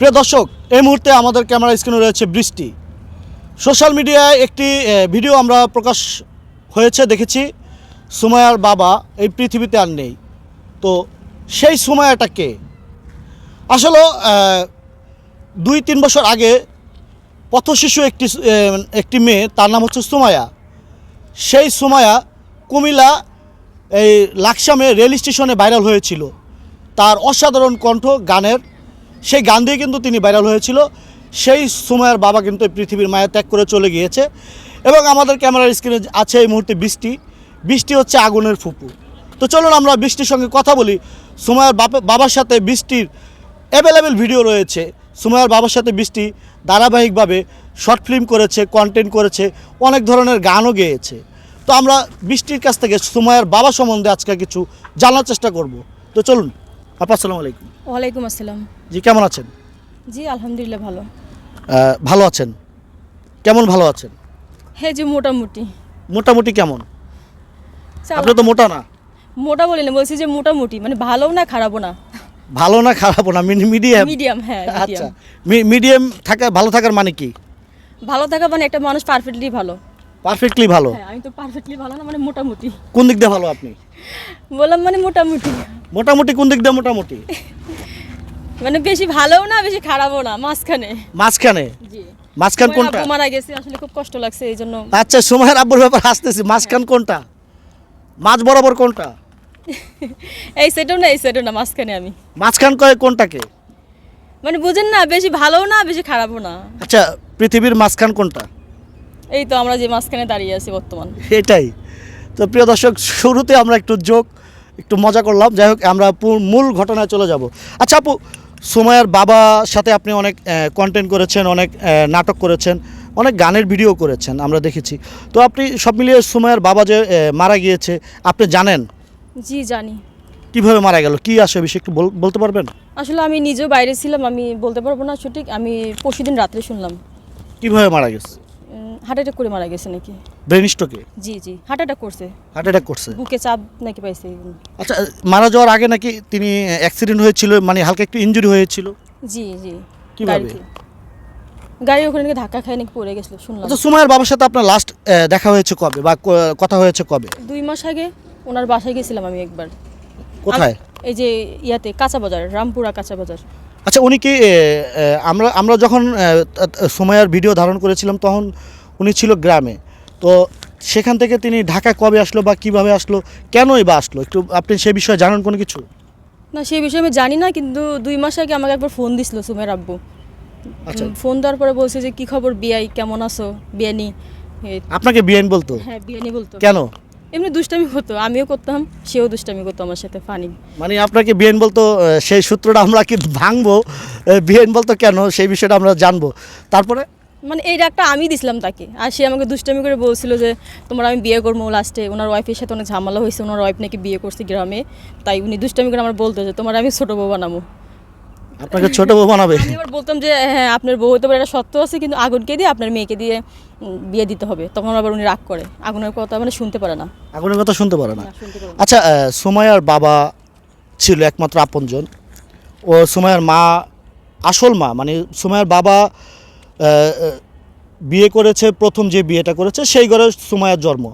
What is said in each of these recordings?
প্রিয় দর্শক, এই মুহূর্তে আমাদের ক্যামেরা স্ক্রিনে রয়েছে বৃষ্টি। সোশ্যাল মিডিয়ায় একটি ভিডিও আমরা প্রকাশ হয়েছে, দেখেছি। সুমায়ার বাবা এই পৃথিবীতে আর নেই। তো সেই সুমায়াটা কে? আসলে দুই তিন বছর আগে পথশিশু একটি একটি মেয়ে, তার নাম হচ্ছে সুমায়া সেই সুমায়া কুমিল্লা এই লাকসামে রেল স্টেশনে ভাইরাল হয়েছিল। তার অসাধারণ কণ্ঠ, গানের সেই গান দিয়ে কিন্তু তিনি ভাইরাল হয়েছিল। সেই সময়ের বাবা কিন্তু পৃথিবীর মায়া ত্যাগ করে চলে গিয়েছে এবং আমাদের ক্যামেরার স্ক্রিনে আছে এই মুহূর্তে বৃষ্টি। বৃষ্টি হচ্ছে আগুনের ফুপু। তো চলুন আমরা বৃষ্টির সঙ্গে কথা বলি। সময়ের বাবার সাথে বৃষ্টির অ্যাভেলেবেল ভিডিও রয়েছে। সুমায়ার বাবার সাথে বৃষ্টি ধারাবাহিকভাবে শর্ট ফিল্ম করেছে কন্টেন্ট করেছে, অনেক ধরনের গানও গেয়েছে। তো আমরা বৃষ্টির কাছ থেকে সুমায়ার বাবা সম্বন্ধে আজকে কিছু জানার চেষ্টা করব। তো চলুন। আপা আসসালামু আলাইকুম। ওয়ালাইকুম আসসালাম। জি কেমন আছেন? জি আলহামদুলিল্লাহ ভালো। ভালো আছেন? কেমন ভালো আছেন? হ্যাঁ যে মোটামুটি। মোটামুটি কেমন? আপনি তো মোটা না। মোটা বলি না বলছি যে মোটামুটি মানে ভালো না খারাপও না? ভালো না খারাপও না মিডিয়াম। মিডিয়াম হ্যাঁ আচ্ছা মিডিয়াম। মিডিয়াম থাকা ভালো থাকার মানে কি? ভালো থাকা মানে একটা মানুষ পারফেক্টলি ভালো। পারফেক্টলি ভালো। হ্যাঁ আমি তো পারফেক্টলি ভালো না মানে মোটামুটি। কোন দিক দিয়ে ভালো আপনি? বললাম মানে মোটামুটি। মোটামুটি কোন দিক দিয়ে মোটামুটি? মানে বেশি ভালোও না বেশি খারাপও না মাঝখানে। মাঝখানে? জি। মাঝখান কোনটা? মারা গেছে আসলে খুব কষ্ট লাগছে এই জন্য। আচ্ছা সময়ের আব্বুর ব্যাপার হাসতেছি মাঝখান কোনটা? মাঝ বরাবর কোনটা? এই সেটাও না এই সেটাও না মাঝখানে আমি। মাঝখান কয় কোনটাকে? মানে বুঝেন না বেশি ভালোও না বেশি খারাপও না। আচ্ছা পৃথিবীর মাঝখান কোনটা? এই তো আমরা যে মাঝখানে দাঁড়িয়ে আছি বর্তমান। এটাই। তো প্রিয় দর্শক শুরুতে আমরা একটু যোগ একটু মজা করলাম। যাই হোক আমরা মূল ঘটনায় চলে যাব। আচ্ছা আপু সময়ের বাবার সাথে আপনি অনেক কন্টেন্ট করেছেন অনেক নাটক করেছেন অনেক গানের ভিডিও করেছেন আমরা দেখেছি। তো আপনি সব মিলিয়ে সময়ের বাবা যে মারা গিয়েছে আপনি জানেন? জি জানি। কীভাবে মারা গেল? কি আসে বিষয়ে একটু বল- বলতে পারবেন? আসলে আমি নিজেও বাইরে ছিলাম আমি বলতে পারব না সঠিক আমি পরশুদিন রাত্রে শুনলাম। কীভাবে মারা গেছে? হার্ট অ্যাটাক করে মারা গেছে নাকি? ব্রেন স্ট্রোকে জি জি হার্ট অ্যাটাক করছে। হার্ট অ্যাটাক করছে? বুকে চাপ নাকি পাইছে আচ্ছা মারা যাওয়ার আগে নাকি তিনি অ্যাক্সিডেন্ট হয়েছিল মানে হালকা একটু ইনজুরি হয়েছিল? জি জি। কীভাবে? গাড়িতে। গাড়ি ওখানে নাকি ধাক্কা খায় নাকি পড়ে গেছিল শুনলাম। আচ্ছা সুমায়ের বাবার সাথে আপনার লাস্ট দেখা হয়েছে কবে বা কথা হয়েছে কবে? দুই মাস আগে ওনার বাসায় গেছিলাম আমি একবার। কোথায়? এই যে ইয়াতে কাঁচা বাজার রামপুরা কাঁচা বাজার। আচ্ছা উনি কি আমরা আমরা যখন ত- ভিডিও ধারণ করেছিলাম তখন উনি ছিল গ্রামে। তো সেখান থেকে তিনি ঢাকা কবে আসলো বা কীভাবে আসলো কেনই বা আসলো? একটু আপনি সে বিষয়ে জানেন কোনো কিছু? না সেই বিষয়ে আমি জানি না কিন্তু দুই মাস আগে আমাকে একবার ফোন দিছিল সুমের আব্বু। আচ্ছা। ফোন দেওয়ার পরে বলছে যে কি খবর বিয়াই কেমন আছো? বিয়ানি? আপনাকে বিআইন বলতো? হ্যাঁ বিয়ানি বলতো। কেন? এমনি দুষ্টামি হতো আমিও করতাম সেও দুষ্টামি করতো আমার সাথে ফানি মানে আপনাকে বিএন বলতো সেই সূত্রটা আমরা কি ভাঙবো বিএন বলতো কেন সেই বিষয়টা আমরা জানব। তারপরে? মানে এই ডাকটা আমি দিছিলাম তাকে আর সে আমাকে দুষ্টামি করে বলছিল যে তোমার আমি বিয়ে করব লাস্টে ওনার ওয়াইফের সাথে অনেক ঝামেলা হয়েছে ওনার ওয়াইফ নাকি বিয়ে করছে গ্রামে। তাই উনি দুষ্টামি করে আমার বলতো যে তোমার আমি ছোটো বউ বানাবো। আপনাকে ছোট বউ বানাবে। আমি এবার বলতাম যে হ্যাঁ আপনার বউ হতে পারে এটা সত্য আছে কিন্তু আগুনকে দিয়ে আপনার মেয়েকে দিয়ে বিয়ে দিতে হবে। তখন আবার উনি রাগ করে। আগুনের কথা মানে শুনতে পারে না। আগুনের কথা শুনতে পারে না। আচ্ছা সুমাইয়ার বাবা ছিল একমাত্র আপনজন। ও সুমাইয়ার মা আসল মা মানে সুমাইয়ার বাবা বিয়ে করেছে প্রথম যে বিয়েটা করেছে সেই ঘরে সুমাইয়ার জন্ম।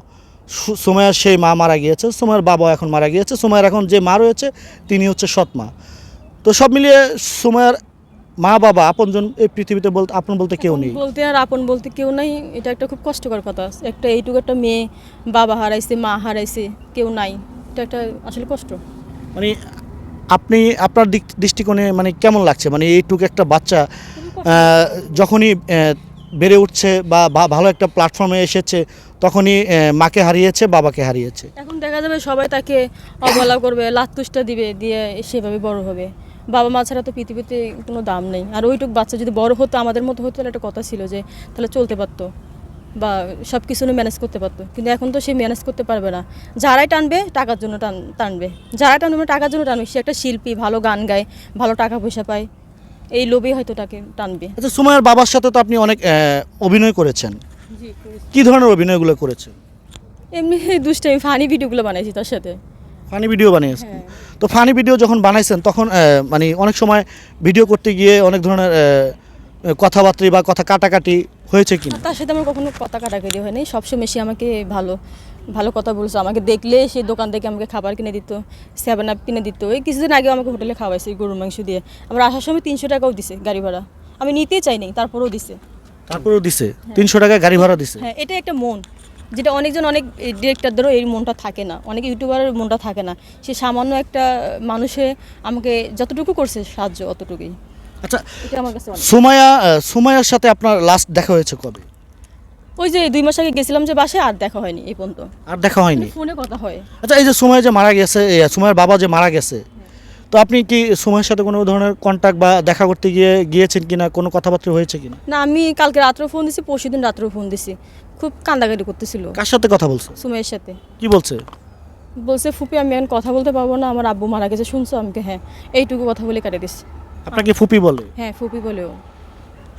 সুমাইয়ার সেই মা মারা গিয়েছে সুমাইয়ার বাবা এখন মারা গিয়েছে সুমাইয়ার এখন যে মা রয়েছে তিনি হচ্ছে সৎ মা। তো সব মিলিয়ে সুমাইয়ার মা বাবা আপনজন এই পৃথিবীতে বলতে আপন বলতে কেউ নেই। বলতে আর আপন বলতে কেউ নাই এটা একটা খুব কষ্টকর কথা। একটা এইটুকু একটা মেয়ে বাবা হারাইছে মা হারাইছে কেউ নাই। এটা একটা আসলে কষ্ট। মানে আপনি আপনার দিক দৃষ্টিকোণে মানে কেমন লাগছে? মানে এইটুকু একটা বাচ্চা যখনই বেড়ে উঠছে বা বা- ভালো একটা প্ল্যাটফর্মে এসেছে তখনই মাকে হারিয়েছে বাবাকে হারিয়েছে। এখন দেখা যাবে সবাই তাকে অবহেলা করবে লাতুষ্টা দিবে দিয়ে সেভাবে বড় হবে। বাবা মা ছাড়া তো পৃথিবীতে কোনো দাম নেই। আর ওইটুক বাচ্চা যদি বড় হতো আমাদের মতো হতো তাহলে একটা কথা ছিল যে তাহলে চলতে পারতো বা সব কিছু ম্যানেজ করতে পারতো। কিন্তু এখন তো সে ম্যানেজ করতে পারবে না। যারাই টানবে টাকার জন্য টান টানবে। যারাই টানবে টাকার জন্য টানবে। সে একটা শিল্পী ভালো গান গায় ভালো টাকা পয়সা পায়। এই লোভেই হয়তো তাকে টানবে। আচ্ছা সুমাইয়ার বাবার সাথে তো আপনি অনেক অভিনয় করেছেন। কি ধরনের অভিনয়গুলো করেছেন? এমনি দুষ্টামি ফানি ভিডিওগুলো বানাইছি তার সাথে। ফানি ভিডিও বানিয়েছেন হ্যাঁ। তো ফানি ভিডিও যখন বানাইছেন তখন মানে অনেক সময় ভিডিও করতে গিয়ে অনেক ধরনের কথাবার্তা বা কথা কাটাকাটি হয়েছে কিনা? তার সাথে আমার কখনো কথা কাটাকাটি হয়নি। সবসময় সে আমাকে ভালো ভালো কথা বলছে। আমাকে দেখলে সে দোকান থেকে আমাকে খাবার কিনে দিত সেভেন আপ কিনে দিত। এই কিছুদিন আগেও আমাকে হোটেলে খাওয়াইছে গরুর মাংস দিয়ে। আমার আসার সময় তিনশো টাকাও দিছে গাড়ি ভাড়া। আমি নিতে চাইনি তারপরেও দিছে। তারপরেও দিছে? তিনশো টাকা গাড়ি ভাড়া দিছে? হ্যাঁ এটা একটা মন। যেটা অনেকজন অনেক ডিরেক্টরদেরও এই মনটা থাকে না অনেক ইউটিউবারের মনটা থাকে না। সে সামান্য একটা মানুষে আমাকে যতটুকু করছে সাহায্য অতটুকুই। আচ্ছা এটা আমার কাছে সুমায়া সুমায়ার সাথে আপনার লাস্ট দেখা হয়েছে কবে? ওই যে দুই মাস আগে গেছিলাম যে বাসায় আর দেখা হয়নি এই পর্যন্ত। আর দেখা হয়নি? ফোনে কথা হয়। আচ্ছা এই যে সুমাইয়া যে মারা গেছে এ, সুমাইয়ার বাবা যে মারা গেছে তো আপনি কি সুমাইয়ের সাথে কোনো ধরনের কন্ট্যাক্ট বা দেখা করতে গিয়ে গিয়েছেন কিনা? কোনো কথাবার্তা হয়েছে কিনা? না আমি কালকে রাত্রেও ফোন দিছি পরশু দিন রাত্রেও ফোন দিছি। খুব কান্দাকাটি করতেছিল। কার সাথে কথা বলছে? সুমের সাথে। কি বলছে? বলছে ফুপি আমি এখন কথা বলতে পারব না আমার আব্বু মারা গেছে শুনছো? আমাকে হ্যাঁ এইটুকু কথা বলে কাটে দিস আপনাকে ফুপি বলে? হ্যাঁ ফুপি বলেও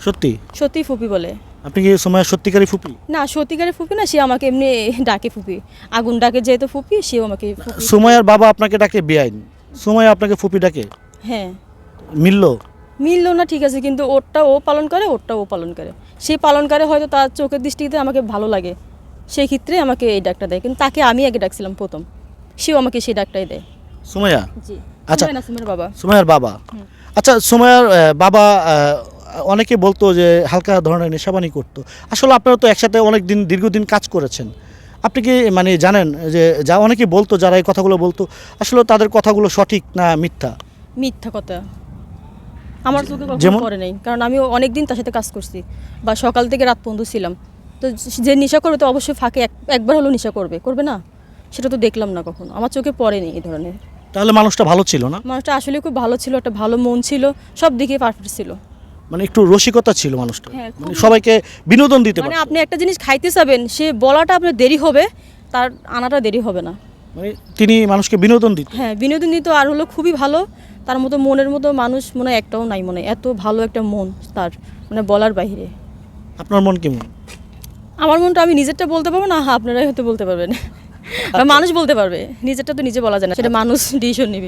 সত্যি? সত্যি ফুপি বলে। আপনি কি সময় সত্যিকারী ফুপি? না সত্যিকারের ফুপি না সে আমাকে এমনি ডাকে ফুপি। আগুন ডাকে যেহেতু ফুপি সেও আমাকে ফুপি। সুমাইয়ার বাবা আপনাকে ডাকে বেআইন। সুমাইয়া আপনাকে ফুপি ডাকে? হ্যাঁ। মিলল? মিললো না ঠিক আছে কিন্তু ওরটা ও পালন করে ওরটা ও পালন করে। সে পালন করে হয়তো তার চোখের দৃষ্টিতে আমাকে ভালো লাগে। সেই ক্ষেত্রে আমাকে এই ডাকটা দেয় কিন্তু তাকে আমি আগে ডাকছিলাম প্রথম। সেও আমাকে সেই ডাকটাই দেয়। সুমাইয়া? জি। আচ্ছা। সুমাইয়া নাসিমের বাবা। সুমাইয়ার বাবা? আচ্ছা সুমাইয়ার বাবা অনেকে বলতো যে হালকা ধরনের নেশাবানি করতো। আসলে আপনারা তো একসাথে অনেক দিন দীর্ঘদিন কাজ করেছেন। আপনি কি মানে জানেন যে যা অনেকে বলতো যারা এই কথাগুলো বলতো আসলে তাদের কথাগুলো সঠিক না মিথ্যা? মিথ্যা কথা। আমার চোখে কখনো যেমন? পড়ে নাই। কারণ আমি অনেক দিন তার সাথে কাজ করছি। বা সকাল থেকে রাত পর্যন্ত ছিলাম। তো যে নেশা করবে তো অবশ্যই ফাঁকে এক- একবার হলেও নেশা করবে। করবে না? সেটা তো দেখলাম না কখনো। আমার চোখে পড়েনি এই ধরনের। তাহলে মানুষটা ভালো ছিল না? মানুষটা আসলে খুব ভালো ছিল একটা ভালো মন ছিল সব দিকে পারফেক্ট ছিল। মানে একটু রসিকতা ছিল মানুষটা। হ্যাঁ, মানে সবাইকে বিনোদন দিতে মানে আপনি একটা জিনিস খাইতে চাবেন সে বলাটা আপনার দেরি হবে তার আনাটা দেরি হবে না। মানে তিনি মানুষকে বিনোদন দিত হ্যাঁ বিনোদন তো আর হলো খুবই ভালো তার মতো মনের মতো মানুষ মনে একটাও নাই মনে। এত ভালো একটা মন তার মানে বলার বাইরে আপনার মন কেমন? আমার মনটা আমি নিজেরটা বলতে পারব না? হ্যাঁ আপনারাই হয়তো বলতে পারবেন। মানুষ বলতে পারবে নিজেরটা তো নিজে বলা যায় না সেটা মানুষ ডিসিশন নেবে।